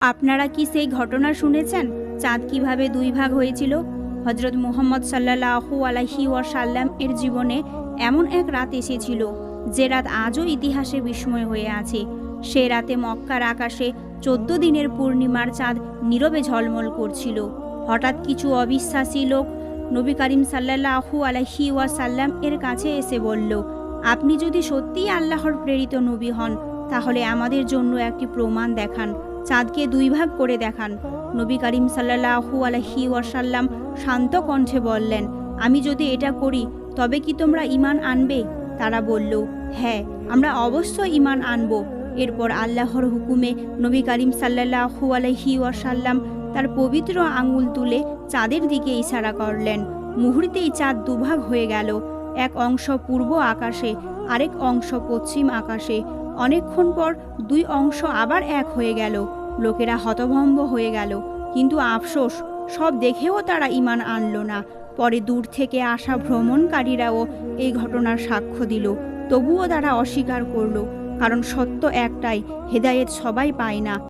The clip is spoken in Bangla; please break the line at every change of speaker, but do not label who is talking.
আপনারা কি সেই ঘটনা শুনেছেন? চাঁদ কীভাবে দুই ভাগ হয়েছিল? হজরত মুহম্মদ সাল্লাহু আলাহি সাল্লাম এর জীবনে এমন এক রাত এসেছিল, যে রাত আজও ইতিহাসে বিস্ময় হয়ে আছে। সে রাতে মক্কার আকাশে চোদ্দ দিনের পূর্ণিমার চাঁদ নীরবে ঝলমল করছিল। হঠাৎ কিছু অবিশ্বাসী লোক নবী করিম সাল্লাহু আলাহি সাল্লাম এর কাছে এসে বলল, আপনি যদি সত্যিই আল্লাহর প্রেরিত নবী হন, তাহলে আমাদের জন্য একটি প্রমাণ দেখান। চাঁদকে দুই ভাগ করে দেখান। নবী করিম সাল্লাহু আলহি ওয়াসাল্লাম শান্ত কণ্ঠে বললেন, আমি যদি এটা করি, তবে কি তোমরা ইমান আনবে? তারা বলল হ্যাঁ আমরা অবশ্যই ইমান আনব। এরপর আল্লাহর হুকুমে নবী করিম সাল্লাহু আলহি ওয়াসাল্লাম তার পবিত্র আঙুল তুলে চাঁদের দিকে ইশারা করলেন। মুহূর্তেই চাঁদ দুভাগ হয়ে গেল, এক অংশ পূর্ব আকাশে, আরেক অংশ পশ্চিম আকাশে। অনেকক্ষণ পর দুই অংশ আবার এক হয়ে গেল। লোকেরা হতভম্ব হয়ে গেল। কিন্তু আফসোস, সব দেখেও তারা ইমান আনল না। পরে দূর থেকে আসা ভ্রমণকারীরাও এই ঘটনার সাক্ষ্য দিল। তবুও তারা অস্বীকার করল, কারণ সত্য একটাই, হেদায়েত সবাই পায় না।